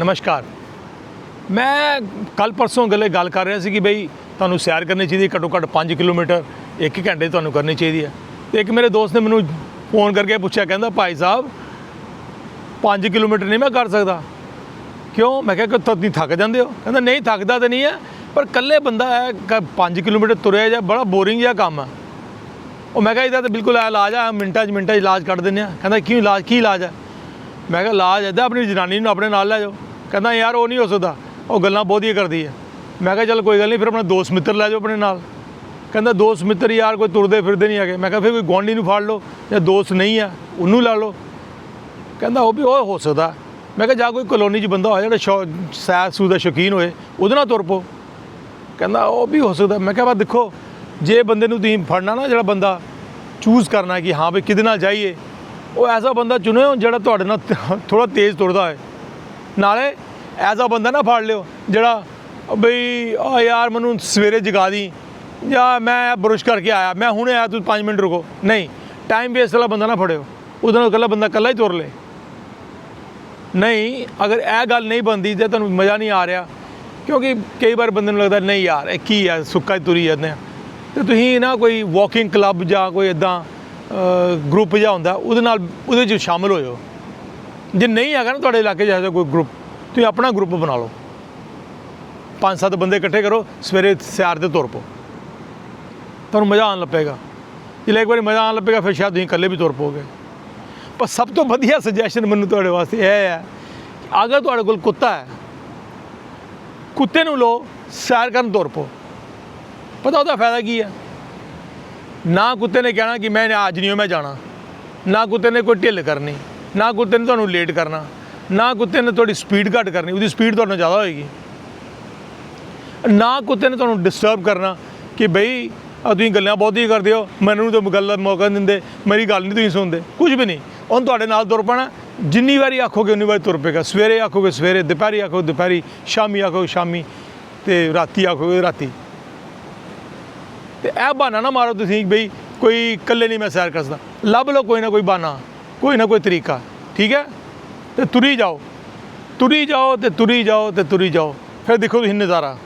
ਨਮਸਕਾਰ। ਮੈਂ ਕੱਲ ਪਰਸੋਂ ਗੱਲੇ ਗੱਲ ਕਰ ਰਿਹਾ ਸੀ ਕਿ ਬਈ ਤੁਹਾਨੂੰ ਸੈਰ ਕਰਨੀ ਚਾਹੀਦੀ ਹੈ, ਘੱਟੋ ਘੱਟ 5 ਕਿਲੋਮੀਟਰ ਇੱਕ ਘੰਟੇ ਤੁਹਾਨੂੰ ਕਰਨੀ ਚਾਹੀਦੀ ਹੈ। ਤੇ ਇੱਕ ਮੇਰੇ ਦੋਸਤ ਨੇ ਮੈਨੂੰ ਫੋਨ ਕਰਕੇ ਪੁੱਛਿਆ, ਕਹਿੰਦਾ ਭਾਈ ਸਾਹਿਬ 5 ਕਿਲੋਮੀਟਰ ਨਹੀਂ ਮੈਂ ਕਰ ਸਕਦਾ। ਕਿਉਂ? ਮੈਂ ਕਿਹਾ ਕਿ ਤੁਸੀਂ ਥੱਕ ਜਾਂਦੇ ਹੋ। ਕਹਿੰਦਾ, ਨਹੀਂ, ਥੱਕਦਾ ਤਾਂ ਨਹੀਂ ਹੈ, ਪਰ ਇਕੱਲੇ ਬੰਦਾ ਹੈ 5 ਕਿਲੋਮੀਟਰ ਤੁਰਿਆ ਜਾਂ, ਬੜਾ ਬੋਰਿੰਗ ਜਿਹਾ ਕੰਮ ਹੈ। ਉਹ ਮੈਂ ਕਿਹਾ, ਇਹਦਾ ਤਾਂ ਬਿਲਕੁਲ ਇਲਾਜ ਆ, ਮਿੰਟਾਂ 'ਚ ਮਿੰਟਾਂ 'ਚ ਇਲਾਜ ਕੱਢ ਦਿੰਦੇ ਆ। ਕਹਿੰਦਾ, ਕਿਉਂ ਇਲਾਜ, ਕੀ ਇਲਾਜ ਹੈ? ਮੈਂ ਕਿਹਾ, ਇਲਾਜ ਇੱਦਾਂ ਆਪਣੀ ਜਨਾਨੀ ਨੂੰ ਆਪਣੇ ਨਾਲ ਲੈ ਜਾਓ। ਕਹਿੰਦਾ, ਯਾਰ, ਉਹ ਨਹੀਂ ਹੋ ਸਕਦਾ। ਉਹ ਗੱਲਾਂ ਬਹੁਤੀਆਂ ਕਰਦੀ ਹੈ। ਮੈਂ ਕਿਹਾ, ਚੱਲ ਕੋਈ ਗੱਲ ਨਹੀਂ, ਫਿਰ ਆਪਣਾ ਦੋਸਤ ਮਿੱਤਰ ਲੈ ਜਾਓ ਆਪਣੇ ਨਾਲ। ਕਹਿੰਦਾ, ਦੋਸਤ ਮਿੱਤਰ ਯਾਰ ਕੋਈ ਤੁਰਦੇ ਫਿਰਦੇ ਨਹੀਂ ਹੈਗੇ। ਮੈਂ ਕਿਹਾ, ਫਿਰ ਕੋਈ ਗੁਆਂਢੀ ਨੂੰ ਫੜ ਲਓ ਜਾਂ ਦੋਸਤ ਨਹੀਂ ਆ, ਉਹਨੂੰ ਲਾ ਲਓ। ਕਹਿੰਦਾ, ਉਹ ਵੀ, ਉਹ ਹੋ ਸਕਦਾ। ਮੈਂ ਕਿਹਾ, ਜਾਂ ਕੋਈ ਕਲੋਨੀ 'ਚ ਬੰਦਾ ਹੋਇਆ ਜਿਹੜਾ ਸ਼ੌ- ਸੈਰ ਸੂ ਦਾ ਸ਼ੌਕੀਨ ਹੋਏ, ਉਹਦੇ ਨਾਲ ਤੁਰ ਪੋ ਕਹਿੰਦਾ, ਉਹ ਵੀ ਹੋ ਸਕਦਾ। ਮੈਂ ਕਿਹਾ ਬਾ ਦੇਖੋ, ਜੇ ਬੰਦੇ ਨੂੰ ਤੁਸੀਂ ਫੜਨਾ ਨਾ, ਜਿਹੜਾ ਬੰਦਾ ਚੂਜ਼ ਕਰਨਾ ਕਿ ਹਾਂ ਵੀ ਕਿਹਦੇ ਨਾਲ ਜਾਈਏ, ਉਹ ਐਸਾ ਬੰਦਾ ਚੁਣਿਓ ਜਿਹੜਾ ਤੁਹਾਡੇ ਨਾਲ ਥੋੜਾ ਤੇਜ਼ ਤੁਰਦਾ ਹੋਏ। ਨਾਲੇ ਐਸਾ ਬੰਦਾ ਨਾ ਫੜ ਲਿਓ, ਜਿਹੜਾ ਬਈ ਆ ਯਾਰ ਮੈਨੂੰ ਸਵੇਰੇ ਜਗਾ ਦੀ, ਜਾਂ ਮੈਂ ਬਰੁਸ਼ ਕਰਕੇ ਆਇਆ, ਮੈਂ ਹੁਣੇ ਆਇਆ, ਤੂੰ 5 ਮਿੰਟ ਰੁਕੋ। ਨਹੀਂ ਟਾਈਮ ਵੇਸਟ ਵਾਲਾ ਬੰਦਾ ਨਾ ਫੜਿਓ। ਉਹਦੇ ਨਾਲ ਇਕੱਲਾ ਬੰਦਾ ਇਕੱਲਾ ਹੀ ਤੁਰ ਲੇ। ਨਹੀਂ, ਅਗਰ ਇਹ ਗੱਲ ਨਹੀਂ ਬੰਦੀ ਤੇ ਤੁਹਾਨੂੰ ਮਜ਼ਾ ਨਹੀਂ ਆ ਰਿਹਾ, ਕਿਉਂਕਿ ਕਈ ਵਾਰ ਬੰਦੇ ਨੂੰ ਲੱਗਦਾ, ਨਹੀਂ ਯਾਰ, ਇਹ ਕੀ ਹੈ ਸੁੱਕਾ ਹੀ ਤੁਰੀ ਜਾਂਦੇ ਆ। ਤੇ ਤੁਸੀਂ ਨਾ ਕੋਈ ਵਾਕਿੰਗ ਕਲੱਬ ਜਾਂ ਕੋਈ ਇਦਾਂ ਗਰੁੱਪ ਜਾਂ ਹੁੰਦਾ, ਉਹਦੇ ਨਾਲ, ਉਹਦੇ ਵਿੱਚ ਸ਼ਾਮਲ ਹੋ ਜਾਓ ਜੇ ਨਹੀਂ ਹੈਗਾ ਨਾ ਤੁਹਾਡੇ ਇਲਾਕੇ 'ਚ ਐਸਾ ਕੋਈ ਗਰੁੱਪ ਤੁਸੀਂ ਆਪਣਾ ਗਰੁੱਪ ਬਣਾ ਲਓ। ਪੰਜ ਸੱਤ ਬੰਦੇ ਇਕੱਠੇ ਕਰੋ, ਸਵੇਰੇ ਸੈਰ ਤੇ ਤੁਰ ਪਓ। ਤੁਹਾਨੂੰ ਮਜ਼ਾ ਆਉਣ ਲੱਪੇਗਾ। ਜੇ ਇੱਕ ਵਾਰੀ ਮਜ਼ਾ ਆਉਣ ਲੱਪੇਗਾ, ਫਿਰ ਸ਼ਾਇਦ ਤੁਸੀਂ ਇਕੱਲੇ ਵੀ ਤੁਰ ਪਓਗੇ। ਪਰ ਸਭ ਤੋਂ ਵਧੀਆ ਸੁਜੈਸ਼ਨ ਮੈਨੂੰ ਤੁਹਾਡੇ ਵਾਸਤੇ ਇਹ ਹੈ ਕਿ ਅਗਰ ਤੁਹਾਡੇ ਕੋਲ ਕੁੱਤਾ ਹੈ, ਕੁੱਤੇ ਨੂੰ ਲੋ ਸੈਰ ਕਰਨ ਤੁਰ ਪਓ। ਪਤਾ ਉਹਦਾ ਫਾਇਦਾ ਕੀ ਹੈ? ਨਾ ਕੁੱਤੇ ਨੇ ਕਹਿਣਾ ਕਿ ਮੈਂ ਅੱਜ ਨਹੀਂ, ਮੈਂ ਜਾਣਾ। ਨਾ ਕੁੱਤੇ ਨੇ ਕੋਈ ਢਿੱਲ ਕਰਨੀ। ਨਾ ਕੁੱਤੇ ਨੇ ਤੁਹਾਨੂੰ ਲੇਟ ਕਰਨਾ, ਨਾ ਕੁੱਤੇ ਨੇ ਤੁਹਾਡੀ ਸਪੀਡ ਘੱਟ ਕਰਨੀ, ਉਹਦੀ ਸਪੀਡ ਤੁਹਾਨੂੰ ਜ਼ਿਆਦਾ ਹੋਏਗੀ। ਨਾ ਕੁੱਤੇ ਨੇ ਤੁਹਾਨੂੰ ਡਿਸਟਰਬ ਕਰਨਾ ਕਿ ਬਈ ਆ ਤੁਸੀਂ ਗੱਲਾਂ ਬਹੁਤੀ ਕਰਦੇ ਹੋ, ਮੈਨੂੰ ਤਾਂ ਗੱਲ ਦਾ ਮੌਕਾ ਨਹੀਂ ਦਿੰਦੇ, ਮੇਰੀ ਗੱਲ ਨਹੀਂ ਤੁਸੀਂ ਸੁਣਦੇ ਕੁਝ ਵੀ ਨਹੀਂ। ਉਹਨ ਤੁਹਾਡੇ ਨਾਲ ਤੁਰ ਪੈਣਾ, ਜਿੰਨੀ ਵਾਰੀ ਆਖੋਗੇ ਉਨੀ ਵਾਰੀ ਤੁਰ ਪਏਗਾ। ਸਵੇਰੇ ਆਖੋਗੇ ਸਵੇਰੇ, ਦੁਪਹਿਰੀ ਆਖੋਗੇ ਦੁਪਹਿਰੀ, ਸ਼ਾਮੀ ਆਖੋਗੇ ਸ਼ਾਮੀ, ਤੇ ਰਾਤੀ ਆਖੋਗੇ ਰਾਤੀ। ਤੇ ਇਹ ਬਹਾਨਾ ਨਾ ਮਾਰੋ ਤੁਸੀਂ ਬਈ, ਕੋਈ ਇਕੱਲੇ ਨਹੀਂ ਮੈਂ ਸੈਰ ਕਰਦਾ। ਲੱਭ ਲਓ ਕੋਈ ਨਾ ਕੋਈ ਬਹਾਨਾ। ਕੋਈ ਨਾ ਕੋਈ ਤਰੀਕਾ, ਠੀਕ ਹੈ? ਤੇ ਤੁਰੀ ਜਾਓ ਤੁਰੀ ਜਾਓ ਤੇ ਤੁਰੀ ਜਾਓ ਤੇ ਤੁਰੀ ਜਾਓ। ਫਿਰ ਦੇਖੋ ਤੁਸੀਂ ਨਜ਼ਾਰਾ।